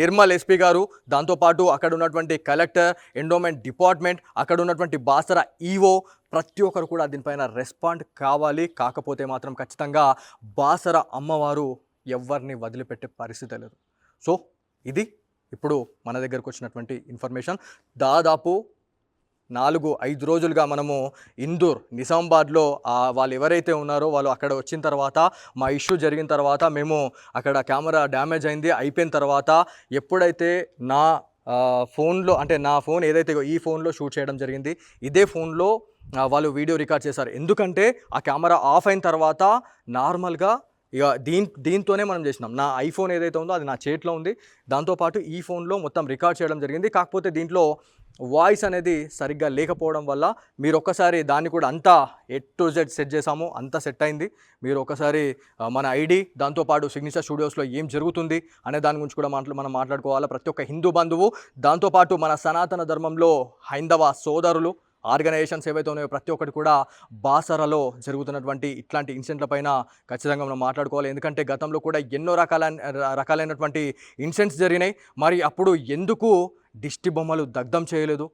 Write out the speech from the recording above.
Nirmal SP గారు దాంతోపాటు అక్కడ ఉన్నటువంటి కలెక్టర్ ఎండోమెంట్ డిపార్ట్మెంట్ అక్కడ ఉన్నటువంటి బాసర ఈవో ప్రతి ఒక్కరు కూడా దీనిపైన రెస్పాండ్ కావాలి. కాకపోతే మాత్రం ఖచ్చితంగా బాసర అమ్మవారు ఎవరిని వదిలిపెట్టే పరిస్థితి లేదు. సో ఇది ఇప్పుడు మన దగ్గరకు వచ్చినటువంటి ఇన్ఫర్మేషన్. దాదాపు నాలుగు ఐదు రోజులుగా మనము ఇందూర్ నిజామాబాద్లో వాళ్ళు ఎవరైతే ఉన్నారో వాళ్ళు అక్కడ వచ్చిన తర్వాత మా ఇష్యూ జరిగిన తర్వాత మేము అక్కడ కెమెరా డ్యామేజ్ అయింది అయిపోయిన తర్వాత ఎప్పుడైతే నా ఫోన్లో అంటే నా ఫోన్ ఏదైతే ఈ ఫోన్లో షూట్ చేయడం జరిగింది ఇదే ఫోన్లో వాళ్ళు వీడియో రికార్డ్ చేశారు. ఎందుకంటే ఆ కెమెరా ఆఫ్ అయిన తర్వాత నార్మల్గా ఇక దీని దీంతోనే మనం చేసినాం. నా ఐఫోన్ ఏదైతే ఉందో అది నా చేతిలో ఉంది. దాంతోపాటు ఈ ఫోన్లో మొత్తం రికార్డ్ చేయడం జరిగింది. కాకపోతే దీంట్లో వాయిస్ అనేది సరిగ్గా లేకపోవడం వల్ల మీరు ఒక్కసారి దాన్ని కూడా అంతా ఎట్ టు జెడ్ సెట్ చేసాము అంతా సెట్ అయింది. మీరు ఒకసారి మన ఐడి దాంతోపాటు సిగ్నేచర్ స్టూడియోస్లో ఏం జరుగుతుంది అనే దాని గురించి కూడా మాట్లా మనం మాట్లాడుకోవాలి. ప్రతి ఒక్క హిందూ బంధువు దాంతోపాటు మన సనాతన ధర్మంలో హైందవ సోదరులు ఆర్గనైజేషన్స్ ఏవైతే ఉన్నాయో ప్రతి ఒక్కటి కూడా బాసరలో జరుగుతున్నటువంటి ఇట్లాంటి ఇన్సిడెంట్లపైన ఖచ్చితంగా మనం మాట్లాడుకోవాలి. ఎందుకంటే గతంలో కూడా ఎన్నో రకాల రకాలైనటువంటి ఇన్సిడెంట్స్ జరిగినాయి. మరి అప్పుడు ఎందుకు దిష్టి బొమ్మలు దగ్ధం చేయలేదు?